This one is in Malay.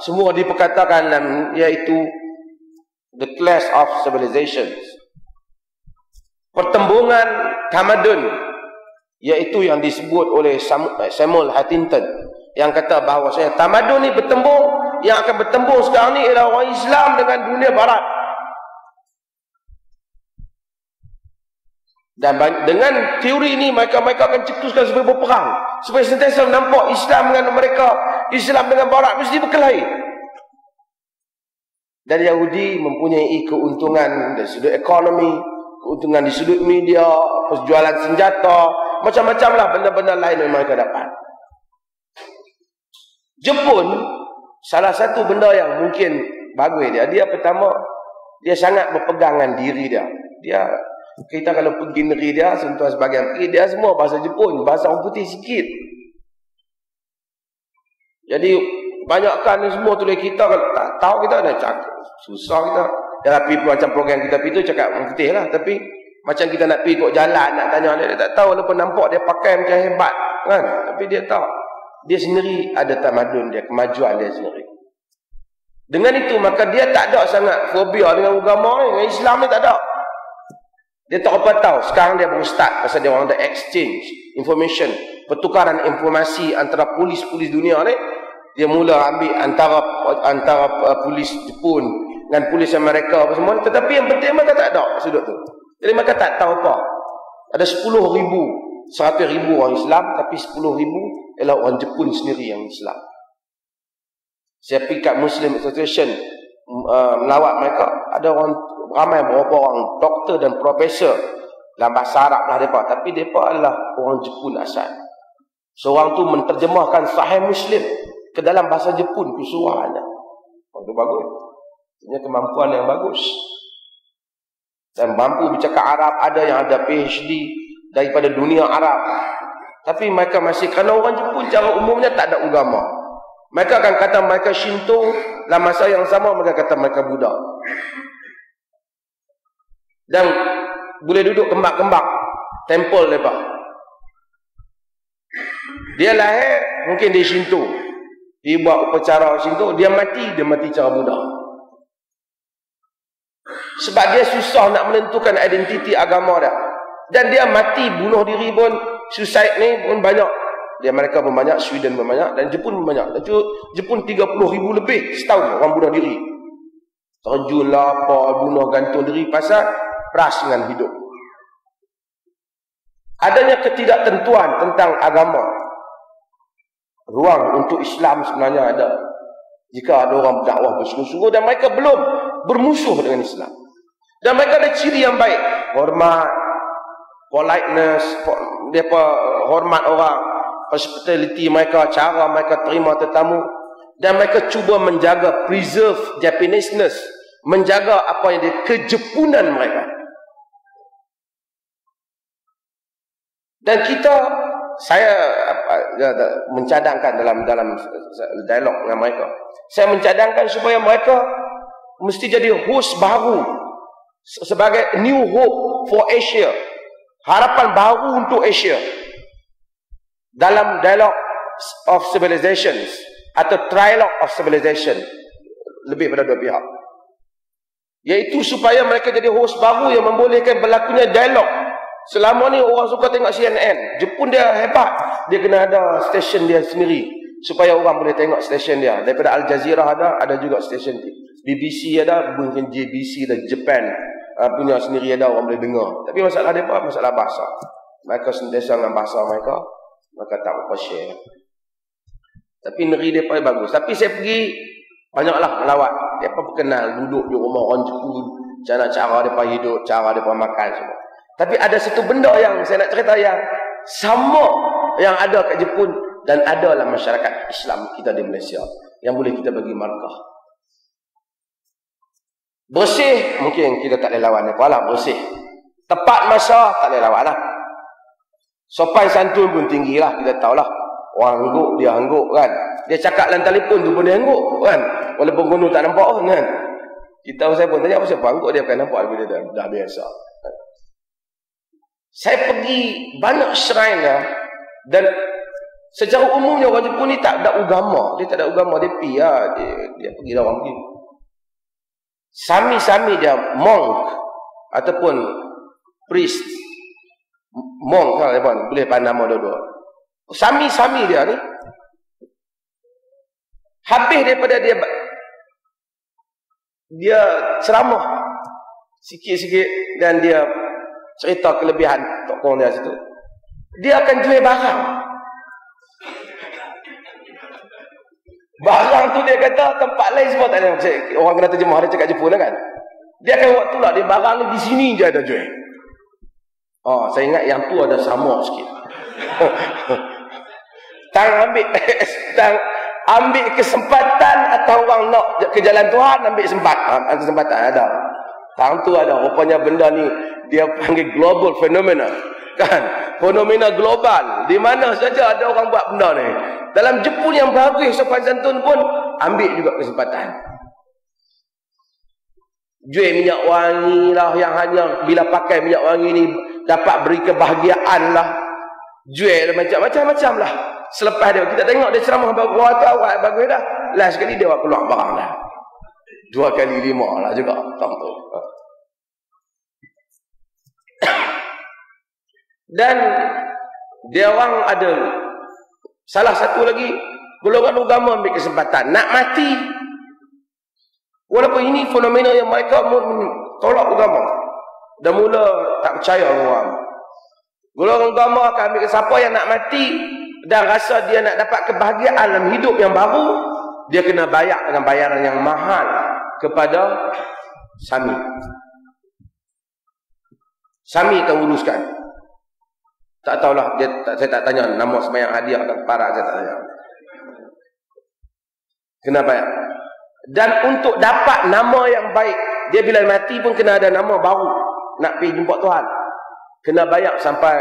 semua diperkatakan dalam iaitu the class of civilizations. Pertembungan tamadun iaitu yang disebut oleh Samuel Huntington yang kata bahawa saya tamadun ni bertembung yang akan bertembung sekarang ni ialah orang Islam dengan dunia barat. Dan dengan teori ini mereka mereka akan cetuskan supaya berperang. Supaya sentiasa nampak Islam dengan mereka, Islam dengan Barat mesti berkelahi. Dan Yahudi mempunyai keuntungan dari sudut ekonomi, keuntungan di sudut media, perjualan senjata, macam-macam lah benda-benda lain yang mereka dapat. Jepun, salah satu benda yang mungkin bagus dia, dia pertama, dia sangat berpegangan diri dia. Dia kita kalau pergi negeri dia, sentuh sebagian pergi, dia semua bahasa Jepun, bahasa orang putih sikit. Jadi, banyakkan ni semua tulis kita, tak tahu kita ada cakap. Susah kita. Ya, tapi macam program kita pergi tu cakap orang putih lah. Tapi, macam kita nak pergi kok jalan, nak tanya dia, dia tak tahu. Walaupun nampak dia pakai macam hebat. kan? Tapi dia tahu. Dia sendiri ada tamadun dia, kemajuan dia sendiri. Dengan itu, maka dia tak ada sangat fobia dengan agama ni. Dengan Islam ni tak ada. Dia tak apa tahu. Sekarang dia baru start. Pasal dia orang ada exchange. Information. Pertukaran informasi antara polis-polis dunia ni. Dia mula ambil antara antara uh, polis Jepun dengan polis Amerika apa semua. Tetapi yang penting mereka tak ada sudut tu. Jadi mereka tak tahu apa. Ada 10 ribu. 100 ribu orang Islam. Tapi 10 ribu ialah orang Jepun sendiri yang Islam. Saya pergi kat Muslim Association uh, melawat mereka. Ada orang ramai beberapa orang doktor dan profesor dalam bahasa Arab lah mereka tapi mereka adalah orang Jepun asal seorang tu menterjemahkan sahih Muslim ke dalam bahasa Jepun tu suaranya oh, itu bagus. Punya kemampuan yang bagus. Dan mampu bercakap Arab ada yang ada PhD daripada dunia Arab. Tapi mereka masih kerana orang Jepun cara umumnya tak ada agama. Mereka akan kata mereka Shinto dalam masa yang sama mereka kata mereka Buddha. Dan boleh duduk kembang-kembang temple mereka. Dia lahir mungkin di Shinto dia buat upacara Shinto dia mati dia mati cara Buddha sebab dia susah nak menentukan identiti agama dia. Dan dia mati bunuh diri pun suicide ni pun banyak. Dia mereka pun banyak Sweden pun banyak dan Jepun pun banyak. Dan Jepun 30 ribu lebih setahun orang bunuh diri. Terjun lah apa bunuh gantung diri pasal ras dengan hidup. Adanya ketidaktentuan tentang agama. Ruang untuk Islam sebenarnya ada. Jika ada orang berdakwah bersungguh-sungguh dan mereka belum bermusuh dengan Islam. Dan mereka ada ciri yang baik. Hormat, politeness, mereka hormat orang, hospitality mereka, cara mereka terima tetamu. Dan mereka cuba menjaga, preserve Japanese-ness. Menjaga apa yang dia, kejepunan mereka. Dan kita saya mencadangkan dalam dalam dialog dengan mereka. Saya mencadangkan supaya mereka mesti jadi host baru sebagai new hope for Asia. Harapan baru untuk Asia. Dalam dialog of civilizations atau trilogue of civilization lebih pada dua pihak. Yaitu supaya mereka jadi host baru yang membolehkan berlakunya dialog Selama ni orang suka tengok CNN. Jepun dia hebat. Dia kena ada stesen dia sendiri. Supaya orang boleh tengok stesen dia. Daripada Al Jazeera ada, ada juga stesen BBC ada, mungkin JBC dan Japan. Uh, punya sendiri ada, orang boleh dengar. Tapi masalah dia apa? Masalah bahasa. Mereka sentiasa dengan bahasa mereka. Mereka tak apa share. Tapi negeri dia paling bagus. Tapi saya pergi, banyaklah melawat. Dia apa berkenal, duduk di rumah orang Jepun. Cara cara dia hidup, cara dia makan semua. Tapi ada satu benda yang saya nak cerita yang sama yang ada kat Jepun dan dalam masyarakat Islam kita di Malaysia yang boleh kita bagi markah. Bersih mungkin kita tak boleh lawan apa lah bersih. Tepat masa tak boleh lawan lah. Sopan santun pun tinggi lah kita tahulah. Orang angguk dia angguk kan. Dia cakap dalam telefon tu pun dia angguk kan. Walaupun gunung tak nampak kan. Kita saya pun tanya apa siapa angguk dia akan nampak bila dah, dah biasa. Saya pergi banyak shrine ya, dan Secara umumnya orang Jepun ni tak ada agama. Dia tak ada agama. Dia pergi lah. Dia, dia pergi orang pergi. Sami-sami dia monk ataupun priest. Monk lah, boleh pandang nama dua-dua. Sami-sami dia ni. Habis daripada dia dia ceramah sikit-sikit dan dia cerita kelebihan tokoh dia situ. Dia akan jual barang. Barang tu dia kata tempat lain semua tak ada. Orang kena terjemah dia cakap Jepun lah kan. Dia akan buat tolak dia barang ni di sini je ada jual. Oh, saya ingat yang tu ada sama sikit. tang ambil tang ambil kesempatan atau orang nak ke jalan Tuhan ambil sempat ha, kesempatan ada tang tu ada rupanya benda ni dia panggil global phenomena. Kan? Fenomena global. Di mana saja ada orang buat benda ni. Dalam Jepun yang bagus sopan santun pun ambil juga kesempatan. Jual minyak wangi lah yang hanya bila pakai minyak wangi ni dapat beri kebahagiaan lah. Jual macam-macam lah. Selepas dia kita tengok dia ceramah bagus tu awal bagus dah. Last sekali dia buat keluar barang dah dua kali lima lah juga tu dan dia orang ada salah satu lagi golongan agama ambil kesempatan nak mati. Walaupun ini fenomena yang mereka tolak agama. Dan mula tak percaya orang. Golongan agama akan ambil siapa yang nak mati dan rasa dia nak dapat kebahagiaan dalam hidup yang baru dia kena bayar dengan bayaran yang mahal kepada Sami. Sami akan uruskan tak tahulah dia tak, saya tak tanya nama semayang hadiah atau para saya tak tanya. Kena bayar dan untuk dapat nama yang baik dia bila mati pun kena ada nama baru. Nak pergi jumpa Tuhan. Kena bayar sampai